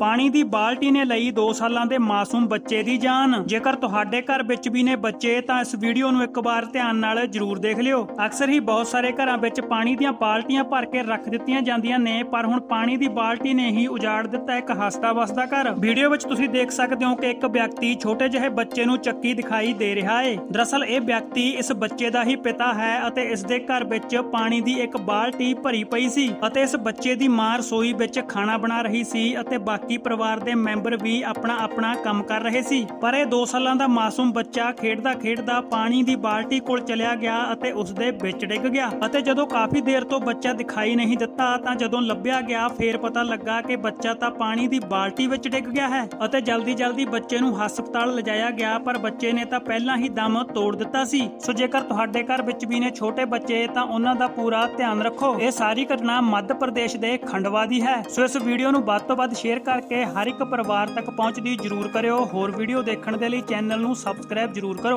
ਪਾਣੀ ਦੀ ਬਾਲਟੀ ਨੇ ਲਈ 2 ਸਾਲਾਂ ਦੇ ਮਾਸੂਮ ਬੱਚੇ ਦੀ ਜਾਨ। ਜੇਕਰ ਤੁਹਾਡੇ ਘਰ ਵਿੱਚ ਵੀ ਨੇ ਬੱਚੇ, ਤਾਂ ਇਸ ਵੀਡੀਓ ਨੂੰ ਇੱਕ ਵਾਰ ਧਿਆਨ ਨਾਲ ਜ਼ਰੂਰ ਦੇਖ ਲਿਓ। ਅਕਸਰ ਹੀ ਬਹੁਤ ਸਾਰੇ ਘਰਾਂ ਵਿੱਚ ਪਾਣੀ ਦੀਆਂ ਬਾਲਟੀਆਂ ਭਰ ਕੇ ਰੱਖ ਦਿੱਤੀਆਂ ਜਾਂਦੀਆਂ ਨੇ, ਪਰ ਹੁਣ ਪਾਣੀ ਦੀ ਬਾਲਟੀ ਨੇ ਹੀ ਉਜਾੜ ਦਿੱਤਾ ਇੱਕ ਹਸਤਾ ਵਸਦਾ ਘਰ। ਵੀਡੀਓ ਵਿੱਚ ਤੁਸੀਂ ਦੇਖ ਸਕਦੇ ਹੋ ਕਿ ਇੱਕ ਵਿਅਕਤੀ ਛੋਟੇ ਜਿਹੇ ਬੱਚੇ ਨੂੰ ਚੱਕੀ ਦਿਖਾਈ ਦੇ ਰਿਹਾ ਹੈ ਦਰਅਸਲ, ਇਹ ਵਿਅਕਤੀ ਇਸ ਬੱਚੇ ਦਾ ਹੀ ਪਿਤਾ ਹੈ ਅਤੇ ਇਸ ਦੇ ਘਰ ਵਿੱਚ ਪਾਣੀ ਦੀ ਇੱਕ ਬਾਲਟੀ ਭਰੀ ਪਈ ਸੀ ਅਤੇ ਇਸ ਬੱਚੇ ਦੀ ਮਾਂ ਰਸੋਈ ਵਿੱਚ ਖਾਣਾ ਬਣਾ ਰਹੀ ਸੀ ਅਤੇ ਬਾਕੀ ਪਰਿਵਾਰ ਦੇ ਮੈਂਬਰ ਵੀ ਆਪਣਾ ਆਪਣਾ ਕੰਮ ਕਰ ਰਹੇ ਸੀ। ਪਰ ਇਹ 2 ਸਾਲਾਂ ਦਾ ਮਾਸੂਮ ਬੱਚਾ ਖੇਡਦਾ ਖੇਡਦਾ ਪਾਣੀ ਦੀ ਬਾਲਟੀ ਕੋਲ ਚਲਿਆ ਗਿਆ ਅਤੇ ਉਸ ਦੇ ਵਿੱਚ ਡਿੱਗ ਗਿਆ। ਅਤੇ ਜਦੋਂ ਕਾਫੀ ਦੇਰ ਤੋਂ ਬੱਚਾ ਦਿਖਾਈ ਨਹੀਂ ਦਿੱਤਾ ਤਾਂ ਜਦੋਂ ਲੱਭਿਆ ਗਿਆ, ਫੇਰ ਪਤਾ ਲੱਗਾ ਕਿ ਬੱਚਾ ਤਾਂ ਪਾਣੀ ਦੀ ਬਾਲਟੀ ਵਿੱਚ ਡਿੱਗ ਗਿਆ ਹੈ ਅਤੇ ਜਲਦੀ ਜਲਦੀ ਬੱਚੇ ਨੂੰ ਹਸਪਤਾਲ ਲਿਜਾਇਆ ਗਿਆ, ਪਰ ਬੱਚੇ ਨੇ ਤਾਂ ਪਹਿਲਾਂ ਹੀ ਦਮ ਤੋੜ ਦਿੱਤਾ ਸੀ। ਸੋ ਜੇਕਰ ਤੁਹਾਡੇ ਘਰ ਵਿੱਚ ਵੀ ਨੇ ਛੋਟੇ ਬੱਚੇ, ਤਾਂ ਉਹਨਾਂ ਦਾ ਪੂਰਾ ਧਿਆਨ ਰੱਖੋ। ਇਹ ਸਾਰੀ ਘਟਨਾ ਮੱਧ ਪ੍ਰਦੇਸ਼ ਦੇ ਖੰਡਵਾ ਦੀ ਹੈ। ਸੋ ਇਸ ਵੀਡੀਓ ਨੂੰ ਵੱਧ ਤੋਂ ਵੱਧ ਸ਼ੇਅਰ ਕਰ ਕੇ ਹਰ ਇੱਕ ਪਰਿਵਾਰ ਤੱਕ ਪਹੁੰਚਦੀ ਜ਼ਰੂਰ ਕਰਿਓ। ਹੋਰ ਵੀਡੀਓ ਦੇਖਣ ਦੇ ਲਈ ਚੈਨਲ ਨੂੰ ਸਬਸਕ੍ਰਾਈਬ ਜ਼ਰੂਰ ਕਰੋ।